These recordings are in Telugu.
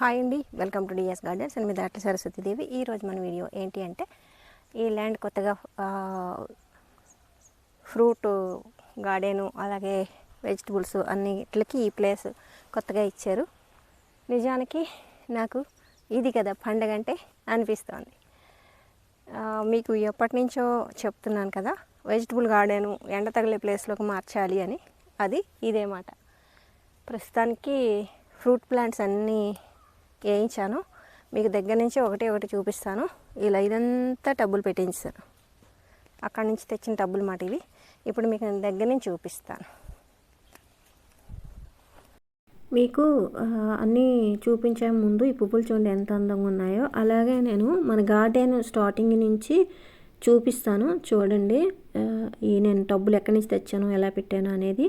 హాయ్ అండి. Welcome to DS gardens. And మీ దాట్ల సరస్వతి దేవి. ఈరోజు మన వీడియో ఏంటి అంటే ఈ ల్యాండ్ కొత్తగా ఫ్రూట్ గార్డెను అలాగే వెజిటబుల్స్ అన్నిటికి ఈ ప్లేస్ కొత్తగా ఇచ్చారు. నిజానికి నాకు ఇది కదా పండగ అంటే అనిపిస్తోంది. మీకు ఎప్పటి నుంచో చెప్తున్నాను కదా వెజిటబుల్ గార్డెను ఎండ తగిలే ప్లేస్లోకి మార్చాలి అని. అది ఇదే మాట. ప్రస్తుతానికి ఫ్రూట్ ప్లాంట్స్ అన్నీ వేయించాను. మీకు దగ్గర నుంచి ఒకటి ఒకటి చూపిస్తాను. ఇలా ఇదంతా టబ్బులు పెట్టించాను అక్కడి నుంచి తెచ్చిన టబ్బులు మాట ఇవి. ఇప్పుడు మీకు నేను దగ్గర నుంచి చూపిస్తాను. మీకు అన్నీ చూపించే ముందు ఈ పువ్వులు చూడండి ఎంత అందంగా ఉన్నాయో. అలాగే నేను మన గార్డెన్ స్టార్టింగ్ నుంచి చూపిస్తాను. చూడండి. ఈ నేను టబ్బులు ఎక్కడి నుంచి తెచ్చాను ఎలా పెట్టాను అనేది.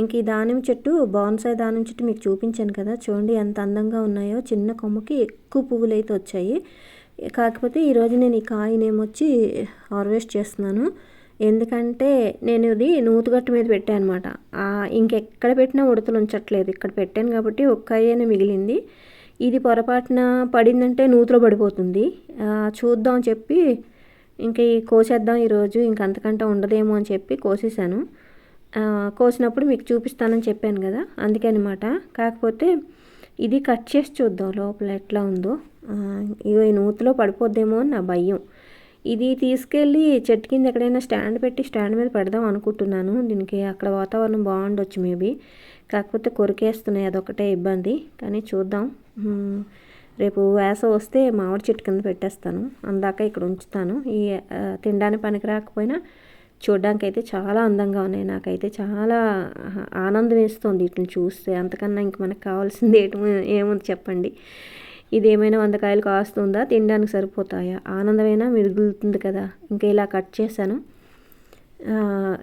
ఇంక ఈ దానిమ్మ చెట్టు బాన్సాయి దానిమ్మ చెట్టు మీకు చూపించాను కదా. చూడండి ఎంత అందంగా ఉన్నాయో. చిన్న కొమ్మకి ఎక్కువ పువ్వులు అయితే వచ్చాయి. కాకపోతే ఈరోజు నేను ఈ కాయనేమొచ్చి హార్వెస్ట్ చేస్తున్నాను. ఎందుకంటే నేను ఇది నూతుగట్టు మీద పెట్టాను అనమాట ఇంకెక్కడ పెట్టినా ఉడతలు ఉంచట్లేదు. ఇక్కడ పెట్టాను కాబట్టి ఒక్క అయ్యేనే మిగిలింది. ఇది పొరపాటున పడిందంటే నూతులో పడిపోతుంది. చూద్దాం అని చెప్పి ఇంక ఈ కోసేద్దాం ఈరోజు ఇంక అంతకంటే ఉండదేమో అని చెప్పి కోసేసాను కోసినప్పుడు మీకు చూపిస్తానని చెప్పాను కదా అందుకనమాట కాకపోతే ఇది కట్ చేసి చూద్దాం లోపల ఎట్లా ఉందో. ఇగో ఈ నూతిలో పడిపోద్దేమో అని నా భయం. ఇది తీసుకెళ్ళి చెట్టు కింద ఎక్కడైనా స్టాండ్ పెట్టి స్టాండ్ మీద పెడదాం అనుకుంటున్నాను. దీనికి అక్కడ వాతావరణం బాగుండొచ్చు మేబీ. కాకపోతే కొరికేస్తున్నాయి అదొకటే ఇబ్బంది. కానీ చూద్దాం. రేపు వేస వస్తే మామిడి చెట్టు కింద పెట్టేస్తాను. అందాక ఇక్కడ ఉంచుతాను. ఈ తినడానికి పనికి రాకపోయినా చూడడానికి అయితే చాలా అందంగా ఉన్నాయి. నాకైతే చాలా ఆనందం వేస్తుంది వీటిని చూస్తే. అంతకన్నా ఇంక మనకు కావాల్సింది ఏటో ఏముంది చెప్పండి. ఇది ఏమైనా వంద కాయలు కాస్తుందా? తినడానికి సరిపోతాయా? ఆనందమైనా? మిగులుతుంది కదా. ఇంకా ఇలా కట్ చేశాను.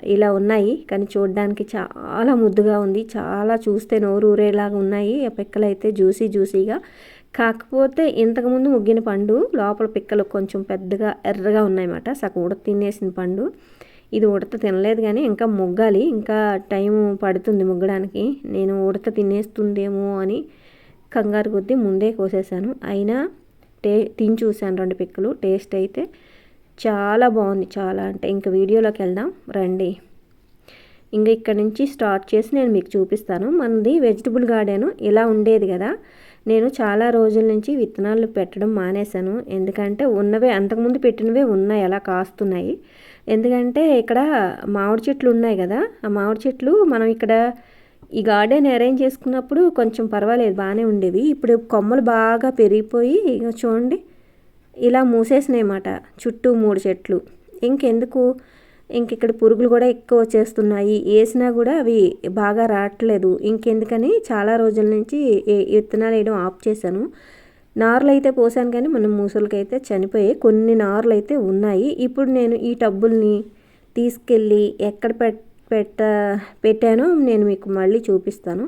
ఇలా ఉన్నాయి. కానీ చూడడానికి చాలా ముద్దుగా ఉంది. చాలా చూస్తే నోరు ఊరేలాగా ఉన్నాయి. ఆ పిక్కలు అయితే జ్యూసీ జ్యూసీగా కాకపోతే ఇంతకుముందు ముగ్గిన పండు లోపల పిక్కలు కొంచెం పెద్దగా ఎర్రగా ఉన్నాయన్నమాట. సగం ఉడత తినేసిన పండు. ఇది ఉడత తినలేదు కానీ ఇంకా ముగ్గాలి. ఇంకా టైం పడుతుంది ముగ్గడానికి. నేను ఉడత తినేస్తుందేమో అని కంగారు కొద్దీ ముందే కోసేసాను అయినా టే తిని చూశాను రెండు పిక్కలు. టేస్ట్ అయితే చాలా బాగుంది. చాలా అంటే ఇంకా వీడియోలోకి వెళ్దాం. రండి. ఇంకా ఇక్కడ నుంచి స్టార్ట్ చేసి నేను మీకు చూపిస్తాను. మనది వెజిటబుల్ గార్డెను. ఇలా ఉండేది కదా. నేను చాలా రోజుల నుంచి విత్తనాలు పెట్టడం మానేశాను. ఎందుకంటే ఉన్నవే అంతకుముందు పెట్టినవే ఉన్నాయి అలా కాస్తున్నాయి. ఎందుకంటే ఇక్కడ మామిడి చెట్లు ఉన్నాయి కదా ఆ మామిడి చెట్లు మనం ఇక్కడ ఈ గార్డెన్ అరేంజ్ చేసుకున్నప్పుడు కొంచెం పర్వాలేదు బాగానే ఉండేవి. ఇప్పుడు కొమ్మలు బాగా పెరిగిపోయి చూడండి ఇలా మూసేసినాయి అన్నమాట చుట్టూ మూడు చెట్లు. ఇంకెందుకు? ఇంక ఇక్కడ పురుగులు కూడా ఎక్కువ వచ్చేస్తున్నాయి. వేసినా కూడా అవి బాగా రావట్లేదు. ఇంకెందుకని చాలా రోజుల నుంచి విత్తనాలు వేయడం ఆఫ్ చేశాను. నార్లు అయితే పోసాను కానీ మన మూసలకైతే చనిపోయాయి. కొన్ని నార్లు అయితే ఉన్నాయి. ఇప్పుడు నేను ఈ టబ్బుల్ని తీసుకెళ్ళి ఎక్కడ పెట్ పెట్ట పెట్టానో నేను మీకు మళ్ళీ చూపిస్తాను.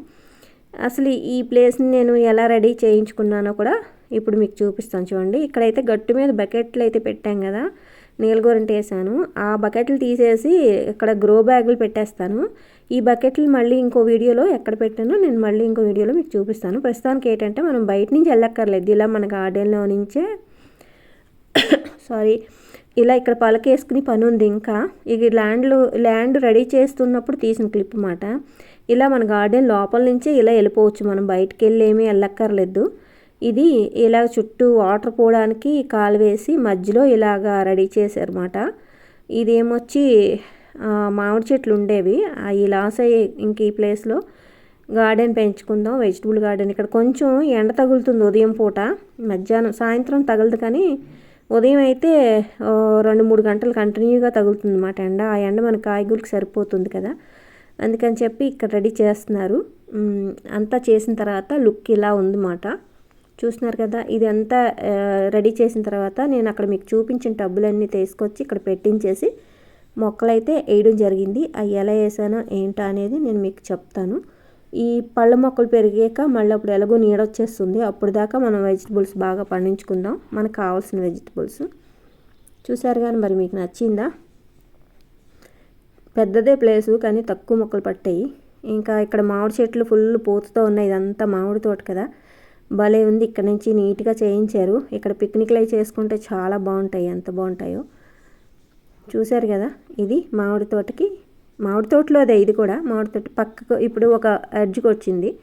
అసలు ఈ ప్లేస్ని నేను ఎలా రెడీ చేయించుకున్నానో కూడా ఇప్పుడు మీకు చూపిస్తాను చూడండి. ఇక్కడైతే గట్టు మీద బకెట్లు అయితే పెట్టాం కదా. నీలగోరంట వేసాను. ఆ బకెట్లు తీసేసి ఇక్కడ గ్రో బ్యాగులు పెట్టేస్తాను. ఈ బకెట్లు మళ్ళీ ఇంకో వీడియోలో ఎక్కడ పెట్టానో నేను మళ్ళీ ఇంకో వీడియోలో మీకు చూపిస్తాను. ప్రస్తుతానికి ఏంటంటే మనం బయట నుంచి వెళ్ళక్కర్లేదు. ఇలా మన గార్డెన్లో నుంచే సారీ ఇలా ఇక్కడ పలకేసుకుని పని ఉంది ఇంకా. ఇది ల్యాండ్లో ల్యాండ్ రెడీ చేస్తున్నప్పుడు తీసిన క్లిప్ మాట ఇలా మన గార్డెన్ లోపల నుంచే ఇలా వెళ్ళిపోవచ్చు. మనం బయటకు వెళ్ళి ఏమీ వెళ్ళక్కర్లేదు. ఇది ఇలా చుట్టూ వాటర్ పోవడానికి కాలు వేసి మధ్యలో ఇలాగా రెడీ చేశారన్నమాట. ఇదేమొచ్చి మామిడి చెట్లు ఉండేవి. అవి లాస్ అయ్యే ఇంక ఈ ప్లేస్లో గార్డెన్ పెంచుకుందాం వెజిటబుల్ గార్డెన్. ఇక్కడ కొంచెం ఎండ తగులుతుంది ఉదయం పూట. మధ్యాహ్నం సాయంత్రం తగలదు కానీ ఉదయం అయితే రెండు మూడు గంటలు కంటిన్యూగా తగులుతుంది అన్నమాట ఎండ. ఆ ఎండ మన కాయగూరికి సరిపోతుంది కదా. అందుకని చెప్పి ఇక్కడ రెడీ చేస్తున్నారు. అంతా చేసిన తర్వాత లుక్ ఇలా ఉందన్నమాట. చూస్తున్నారు కదా ఇదంతా రెడీ చేసిన తర్వాత నేను అక్కడ మీకు చూపించిన టబ్బులన్నీ తీసుకొచ్చి ఇక్కడ పెట్టించేసి మొక్కలైతే వేయడం జరిగింది. అవి ఎలా వేసానో ఏంటా అనేది నేను మీకు చెప్తాను. ఈ పళ్ళ మొక్కలు పెరిగాక మళ్ళీ అప్పుడు ఎలాగో నీడ వచ్చేస్తుంది. అప్పుడు దాకా మనం వెజిటబుల్స్ బాగా పండించుకుందాం. మనకు కావాల్సిన వెజిటబుల్స్. చూసారు కానీ మరి మీకు నచ్చిందా? పెద్దదే ప్లేసు కానీ తక్కువ మొక్కలు పట్టాయి. ఇంకా ఇక్కడ మామిడి చెట్లు ఫుల్ పూతతో ఉన్నాయి. ఇదంతా మామిడి తోట కదా. భలే ఉంది. ఇక్కడ నుంచి నీట్గా చేయించారు. ఇక్కడ పిక్నిక్లు అవి చేసుకుంటే చాలా బాగుంటాయి. ఎంత బాగుంటాయో. చూశారు కదా? ఇది మామిడి తోటకి. మామిడి తోటలో అదే ఇది కూడా. మామిడి తోట పక్కకు ఇప్పుడు ఒక ఎడ్జ్కి వచ్చింది.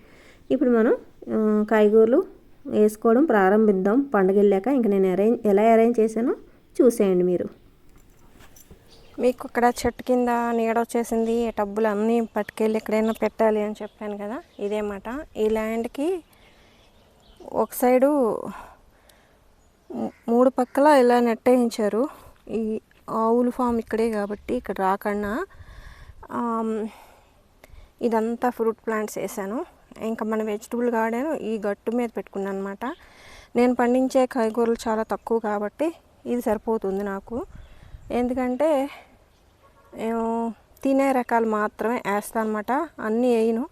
ఇప్పుడు మనం కాయగూరలు వేసుకోవడం ప్రారంభిద్దాం. పండుగ వెళ్ళాక ఇంక నేను అరేంజ్ ఎలా అరేంజ్ చేశానో చూసేయండి మీరు. మీకు ఇక్కడ చెట్టు కింద నీడ వచ్చేసింది. డబ్బులు టబ్బులు అన్నీ పట్టుకెళ్ళి ఎక్కడైనా పెట్టాలి అని చెప్పాను కదా? ఇదేమాట ఈ ల్యాండ్కి ఒక సైడు మూడు పక్కల ఇలా నెట్టేయించారు. ఈ ఆవుల ఫామ్ ఇక్కడే కాబట్టి ఇక్కడ రాకుండా ఇదంతా ఫ్రూట్ ప్లాంట్స్ వేసాను. ఇంకా మన వెజిటబుల్ గార్డెన్ ఈ గట్టు మీద పెట్టుకున్నాను అనమాట నేను పండించే కాయగూరలు చాలా తక్కువ కాబట్టి ఇది సరిపోతుంది నాకు. ఎందుకంటే నేను తినే రకాలు మాత్రమే వేస్తాను అనమాట అన్నీ వేయను.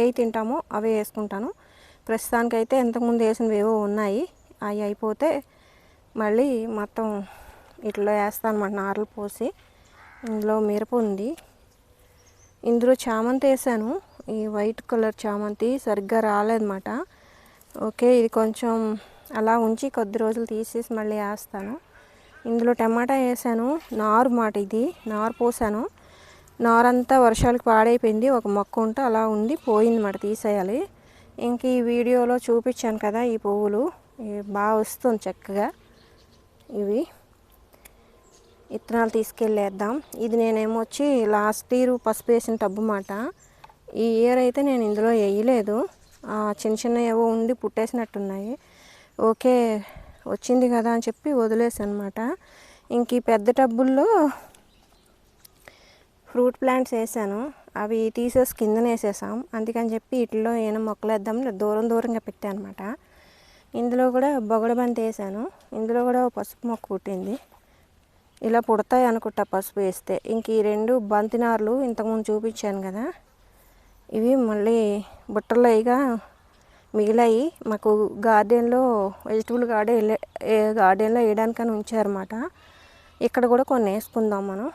ఏవి తింటామో అవే వేసుకుంటాను. ప్రస్తుతానికైతే ఇంతకుముందు వేసినవి ఏవో ఉన్నాయి. అవి అయిపోతే మళ్ళీ మొత్తం ఇట్లా వేస్తాను అనమాట నారలు పోసి. ఇందులో మిరప ఉంది. ఇందులో చామంతి వేసాను. ఈ వైట్ కలర్ చామంతి సరిగ్గా రాలేదన్నమాట. ఓకే ఇది కొంచెం అలా ఉంచి కొద్ది రోజులు తీసేసి మళ్ళీ వేస్తాను. ఇందులో టమాటా వేసాను. నారు మాట ఇది. నారు పోసాను. నారంతా వర్షాలకు పాడైపోయింది. ఒక మొక్క ఉంటే అలా ఉండి పోయింది మాట తీసేయాలి. ఇంక ఈ వీడియోలో చూపించాను కదా ఈ పువ్వులు. బాగా వస్తుంది చక్కగా. ఇవి విత్తనాలు తీసుకెళ్ళేద్దాం. ఇది నేనేమో వచ్చి లాస్ట్ ఇయర్ పసుపు వేసిన టబ్బు మాట. ఈ ఇయర్ అయితే నేను ఇందులో వేయలేదు. చిన్న చిన్న ఏవో ఉండి పుట్టేసినట్టున్నాయి. ఓకే వచ్చింది కదా అని చెప్పి వదిలేసానమాట ఇంక ఈ పెద్ద టబ్బుల్లో ఫ్రూట్ ప్లాంట్స్ వేసాను అవి తీసేసి కిందన వేసేసాం. అందుకని చెప్పి ఇట్లో ఏమైనా మొక్కలు వేద్దాం దూరం దూరంగా పెట్టాను అనమాట ఇందులో కూడా బొగడబంతి వేసాను. ఇందులో కూడా పసుపు మొక్క పుట్టింది. ఇలా పుడతాయి అనుకుంటా పసుపు వేస్తే. ఇంక ఈ రెండు బంతినార్లు ఇంతకుముందు చూపించాను కదా. ఇవి మళ్ళీ బుట్టల్లో ఇక మిగిలాయి. మాకు గార్డెన్లో వెజిటబుల్ గార్డెన్ గార్డెన్లో వేయడానికని ఉంచారన్నమాట. ఇక్కడ కూడా కొన్ని వేసుకుందాం మనం.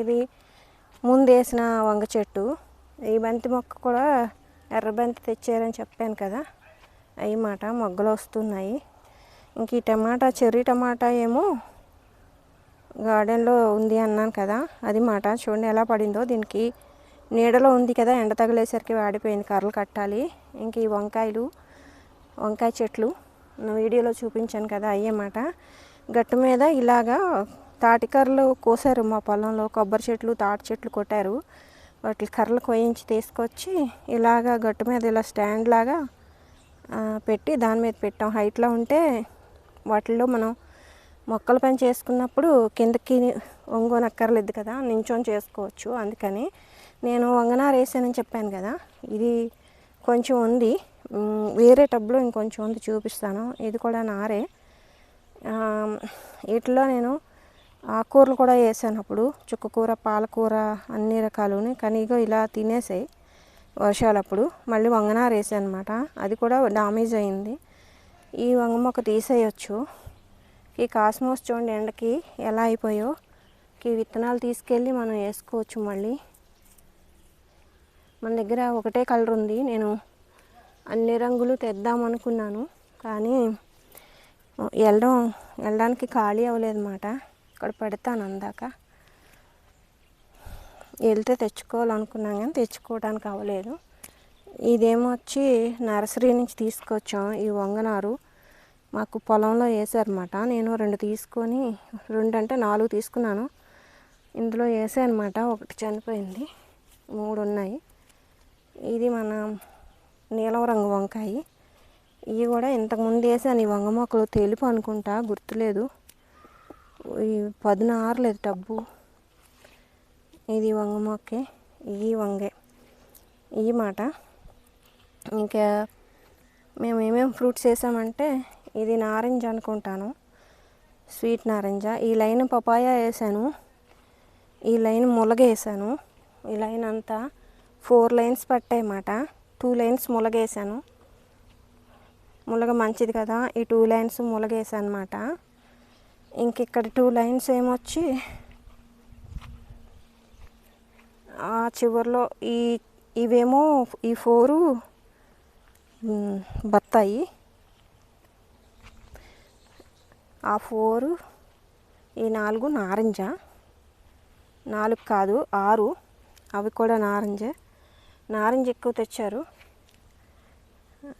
ఇది ముందేసిన వంగ చెట్టు. ఈ బంతి మొక్క కూడా ఎర్ర బంతి తెచ్చారని చెప్పాను కదా. అవి మాట మొగ్గలు వస్తున్నాయి. ఇంక ఈ టమాటా చెర్రీ టమాటా ఏమో గార్డెన్లో ఉంది అన్నాను కదా. అది మాట చూడండి ఎలా పడిందో. దీనికి నీడలో ఉంది కదా ఎండ తగిలేసరికి వాడిపోయింది కర్రలు కట్టాలి. ఇంక ఈ వంకాయలు వంకాయ చెట్లు వీడియోలో చూపించాను కదా అయ్యేమాట గట్టు మీద ఇలాగా తాటి కర్రలు కోసారు మా పొలంలో. కొబ్బరి చెట్లు తాటి చెట్లు కొట్టారు. వాటి కర్రలు కోయించి తీసుకొచ్చి ఇలాగా గట్టు మీద ఇలా స్టాండ్ లాగా పెట్టి దాని మీద పెట్టాం. హైట్లో ఉంటే వాటిల్లో మనం మొక్కల పని చేసుకున్నప్పుడు కిందకి వంగనక్కర్లేదు కదా నించొని చేసుకోవచ్చు. అందుకని నేను వంగనారు వేసానని చెప్పాను కదా ఇది కొంచెం ఉంది. వేరే టబ్లో ఇంకొంచెం ఉంది చూపిస్తాను. ఇది కూడా నారే. వీటిలో నేను ఆకుకూరలు కూడా వేసాను అప్పుడు. చుక్కకూర పాలకూర అన్ని రకాలుని. కానీ ఇగో ఇలా తినేసాయి వర్షాలప్పుడు మళ్ళీ వంగనార వేసాను అనమాట అది కూడా డామేజ్ అయింది. ఈ వంగ మొక్క తీసేయచ్చు. ఈ కాస్మోస్ చూడండి ఎండకి ఎలా అయిపోయో. ఈ విత్తనాలు తీసుకెళ్ళి మనం వేసుకోవచ్చు మళ్ళీ. మన దగ్గర ఒకటే కలర్ ఉంది. నేను అన్ని రంగులు తెద్దాం అనుకున్నాను. కానీ వెళ్ళడం వెళ్ళడానికి ఖాళీ అవ్వలేదన్నమాట. ఇక్కడ పెడతాను అందాక. వెళ్తే తెచ్చుకోవాలనుకున్నాను కానీ తెచ్చుకోవడానికి అవ్వలేదు. ఇదేమో వచ్చి నర్సరీ నుంచి తీసుకొచ్చాం ఈ వంగనారు. మాకు పొలంలో వేసారన్నమాట. నేను రెండు తీసుకొని రెండు అంటే నాలుగు తీసుకున్నాను. ఇందులో వేసాయనమాట ఒకటి చనిపోయింది. మూడు ఉన్నాయి ఇది మన నీలం రంగు వంకాయ. ఇవి కూడా ఇంతకుముందు వేసాను. ఈ వంగ మొక్కలు తెలుపు అనుకుంటా గుర్తులేదు. ఈ పదున టబ్బు. ఇది వంగ మొక్కే ఈ వంగే. ఈ మాట. ఇంకా మేము ఏమేమి ఫ్రూట్స్ వేసామంటే ఇది నారింజ అనుకుంటాను. స్వీట్ నారింజ. ఈ లైన్ పపాయ వేసాను. ఈ లైన్ ములగ వేసాను. ఈ లైన్ అంతా ఫోర్ లైన్స్ పట్టాయన్నమాట. టూ లైన్స్ ములగేసాను ములగ మంచిది కదా. ఈ టూ లైన్స్ ములగేసాను అనమాట ఇంక ఇక్కడ టూ లైన్స్ ఏమొచ్చి ఆ చివరిలో ఈ ఇవేమో ఈ ఫోరు బత్తాయి. ఆ ఫోరు ఈ నాలుగు నారింజ. నాలుగు కాదు ఆరు. అవి కూడా నారింజ. నారింజ ఎక్కువ తెచ్చారు.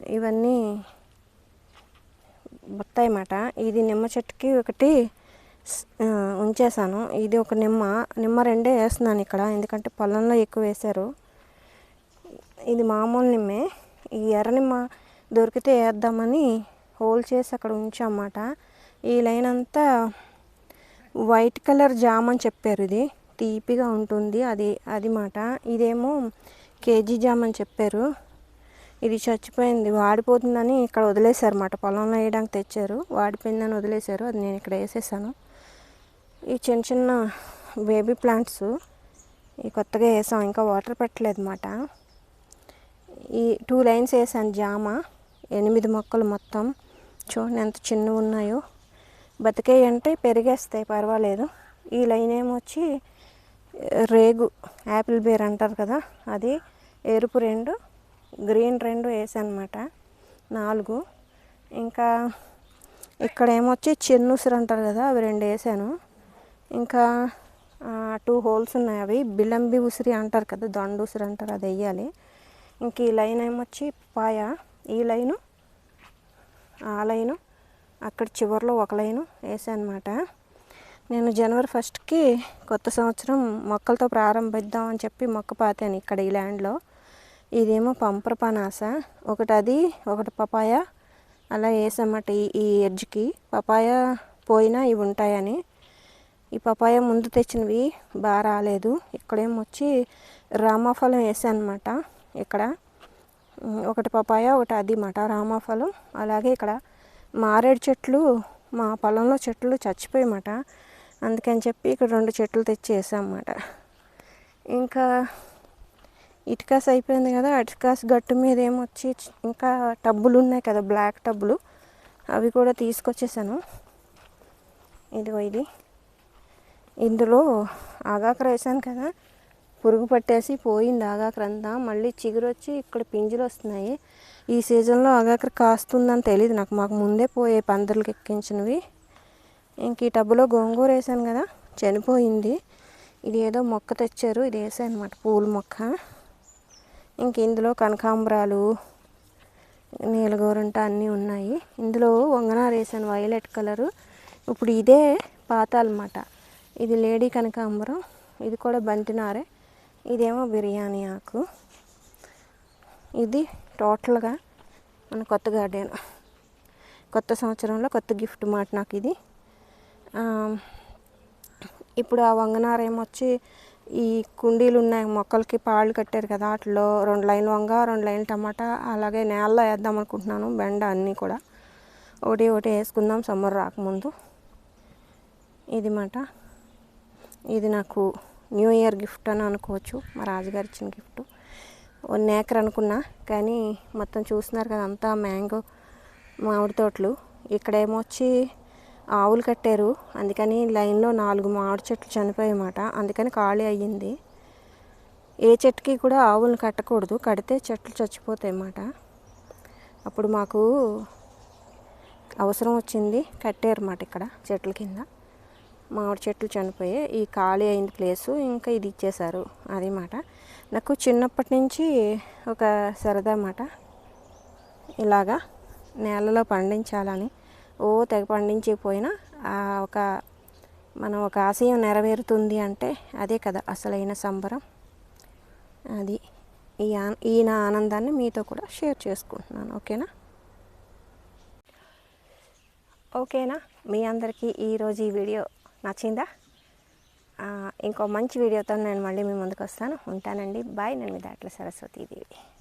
ఇవన్నీ బత్తాయి మాట. ఇది నిమ్మ చెట్టుకి ఒకటి ఉంచేసాను ఇది ఒక నిమ్మ. నిమ్మ రెండే వేస్తున్నాను ఇక్కడ ఎందుకంటే పొలంలో ఎక్కువ వేశారు. ఇది మామూలు నిమ్మే. ఈ ఎర్ర నిమ్మ దొరికితే వేద్దామని హోల్ చేసి అక్కడ ఉంచామాట ఈ లైన్ అంతా వైట్ కలర్ జామ్ అని చెప్పారు ఇది. తీపిగా ఉంటుంది అది అది మాట. ఇదేమో కేజీ జామ్ అని చెప్పారు. ఇది చచ్చిపోయింది. వాడిపోతుందని ఇక్కడ వదిలేశారు అన్నమాట. పొలంలో వేయడానికి తెచ్చారు. వాడిపోయిందని వదిలేశారు. అది నేను ఇక్కడ వేసేసాను. ఈ చిన్న చిన్న బేబీ ప్లాంట్స్ ఈ కొత్తగా వేసాం. ఇంకా వాటర్ పెట్టలేదు అన్నమాట. ఈ టూ లైన్స్ వేసాను. జామ ఎనిమిది మొక్కలు మొత్తం. చూడండి ఎంత చిన్నవి ఉన్నాయో. బతికేయంటే అంటే పెరిగేస్తాయి పర్వాలేదు. ఈ లైన్ ఏమొచ్చి రేగు యాపిల్ బేర్ అంటారు కదా అది ఎరుపు రెండు గ్రీన్ రెండు వేసానమాట అనమాట నాలుగు. ఇంకా ఇక్కడ ఏమొచ్చి చెన్నుసురు అంటారు కదా అవి రెండు వేసాను. ఇంకా టూ హోల్స్ ఉన్నాయి అవి. బిలంబి ఉసిరి అంటారు కదా దొండ ఉసిరి అంటారు అది వేయాలి. ఇంక ఈ లైన్ ఏమొచ్చి పాయ. ఈ లైను ఆ లైను అక్కడ చివరిలో ఒక లైను వేసాను అనమాట నేను జనవరి ఫస్ట్కి కొత్త సంవత్సరం మొక్కలతో ప్రారంభిద్దాం అని చెప్పి మొక్క పాతాను ఇక్కడ ఈ ల్యాండ్లో. ఇదేమో పంపర పనాస. ఒకటి అది ఒకటి పపాయ. అలా వేసామట ఈ ఈ ఎడ్జ్కి. పపాయ పోయినా ఇవి ఉంటాయని. ఈ పపాయ ముందు తెచ్చినవి బాగా రాలేదు. ఇక్కడేమో వచ్చి రామాఫలం వేసాను అనమాట ఇక్కడ ఒకటి పపాయ ఒకటి అది మాట రామాఫలం. అలాగే ఇక్కడ మారేడు చెట్లు మా పొలంలో చెట్లు చచ్చిపోయమాట అందుకని చెప్పి ఇక్కడ రెండు చెట్లు తెచ్చి వేసామన్నమాట ఇంకా ఇటుకాస్ అయిపోయింది కదా అటుకాస్ గట్టు మీద ఏమొచ్చి ఇంకా టబ్బులు ఉన్నాయి కదా బ్లాక్ టబ్బులు. అవి కూడా తీసుకొచ్చేసాను. ఇదిగో ఇది. ఇందులో ఆగాకర వేసాను కదా పురుగు పట్టేసి పోయింది ఆగాకరంతా మళ్ళీ చిగురు వచ్చి ఇక్కడ పింజులు వస్తున్నాయి. ఈ సీజన్లో ఆగాకర కాస్తుందని తెలియదు నాకు. మాకు ముందే పోయే పందిర్లకు ఎక్కించినవి. ఇంక ఈ టబ్బులో గోంగూర వేసాను కదా చనిపోయింది. ఇది ఏదో మొక్క తెచ్చారు ఇది వేసాను అనమాట పూల మొక్క. ఇంక ఇందులో కనకాంబరాలు నీలగోరంట అన్నీ ఉన్నాయి. ఇందులో వంగనార వేసాను వైలెట్ కలరు. ఇప్పుడు ఇదే పాత అన్నమాట ఇది లేడీ కనకాంబరం ఇది కూడా బంతినారే ఇదేమో బిర్యానీ ఆకు. ఇది టోటల్గా మన కొత్త గార్డెన్. కొత్త సంవత్సరంలో కొత్త గిఫ్ట్ మాట నాకు ఇది ఇప్పుడు ఆ వంగనారేమొచ్చి ఈ కుండీలు ఉన్నాయి మొక్కలకి పాళ్ళు కట్టారు కదా వాటిలో రెండు లైన్ వంగ రెండు లైన్ టమాటా అలాగే నేలలో వేద్దాం అనుకుంటున్నాను బెండ అన్నీ కూడా. ఒకటి ఒకటి వేసుకుందాం సమ్మర్ రాకముందు. ఇది మాట. ఇది నాకు న్యూ ఇయర్ గిఫ్ట్ అని అనుకోవచ్చు మా రాజుగారు ఇచ్చిన గిఫ్ట్. వన్ ఏకర్ అనుకున్నా కానీ మొత్తం చూస్తున్నారు కదా అంతా మ్యాంగో మామిడి తోటలు. ఇక్కడేమో వచ్చి ఆవులు కట్టారు. అందుకని లైన్లో నాలుగు మామిడి చెట్లు చనిపోయాయన్నమాట. అందుకని ఖాళీ అయ్యింది. ఏ చెట్టుకి కూడా ఆవులను కట్టకూడదు. కడితే చెట్లు చచ్చిపోతాయి అన్నమాట అప్పుడు మాకు అవసరం వచ్చింది. కట్టారన్నమాట ఇక్కడ చెట్ల కింద. మామిడి చెట్లు చనిపోయి ఈ ఖాళీ అయింది ప్లేసు. ఇంకా ఇది ఇచ్చేశారు. అది మాట నాకు చిన్నప్పటి నుంచి ఒక సరదా అన్నమాట. ఇలాగా నేలలో పండించాలని. ఓ తెగ పండించిపోయినా ఆ ఒక మనం ఒక ఆశయం నెరవేరుతుంది అంటే అదే కదా అసలైన సంబరం. అది ఈ ఈయన ఈ నా ఆనందాన్ని మీతో కూడా షేర్ చేసుకుంటున్నాను. ఓకేనా? ఓకేనా? మీ అందరికీ ఈరోజు ఈ వీడియో నచ్చిందా? ఇంకో మంచి వీడియోతో నేను మళ్ళీ మీ ముందుకు వస్తాను ఉంటానండి. బాయ్ నేను మీ దాంట్లో సరస్వతీదేవి.